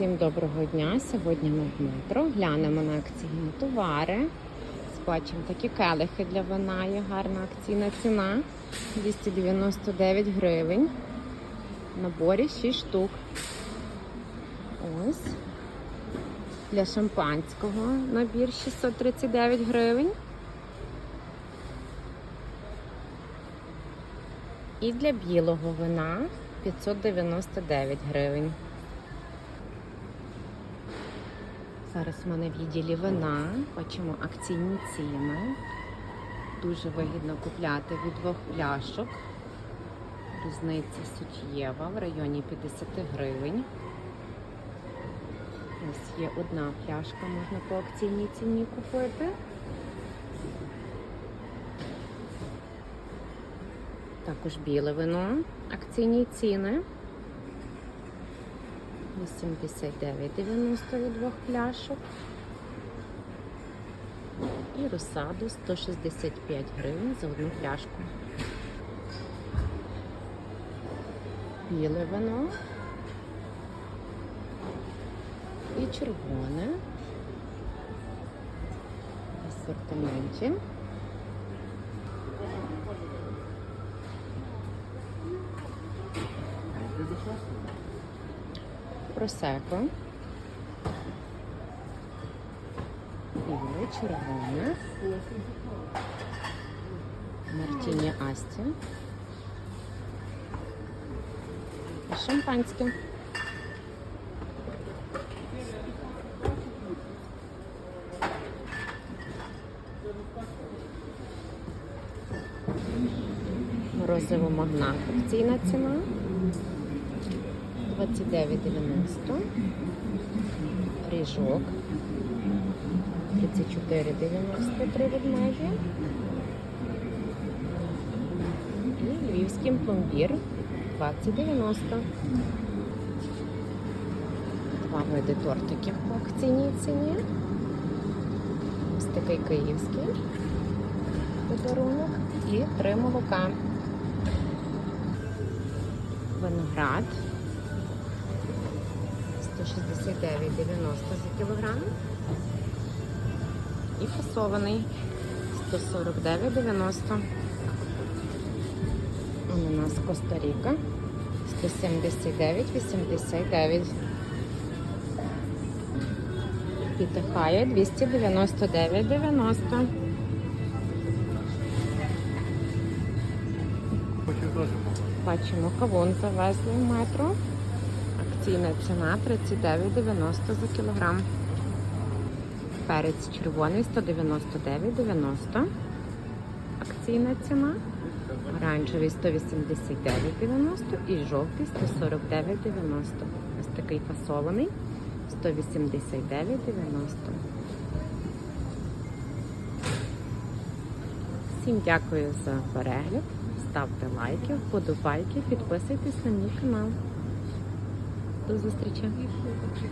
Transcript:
Всім доброго дня! Сьогодні ми в метро. Глянемо на акційні товари. Бачимо такі келихи для вина. Є гарна акційна ціна 299 гривень. В наборі 6 штук. Ось. Для шампанського набір 639 гривень. І для білого вина 599 гривень. Зараз в мене в відділі вина. Бачимо акційні ціни. Дуже вигідно купляти від двох пляшок. Різниця суттєва в районі 50 гривень. Ось є одна пляшка, можна по акційній ціні купити. Також біле вино, акційні ціни. 89,90 від двох пляшок. І розсаду 165 гривень за одну пляшку. Біле вино і червоне в асортименті. Просеко. Біле, червоне. Мартіні Асті. І шампанське. Морозиво магнат. Акційна ціна. 29,90. Ріжок. 34,90 три ведмежі. І львівський пломбір 20,90. Два види тортиків по акційній ціні. Ось такий київський подарунок і три молока. Виноград 169,90 за кілограм. І фасований 149,90. Ананас Коста-Ріка 179,89. Пітахає 299,90. Бачимо, кавун завезли в метро. Акційна ціна 39,90 за кілограм. Перець червоний 199,90. Акційна ціна. Оранжевий 189,90 і жовтий 149,90. Ось такий фасований 189,90. Всім дякую за перегляд. Ставте лайки, вподобайки, підписуйтесь на мій канал. До зустрічі!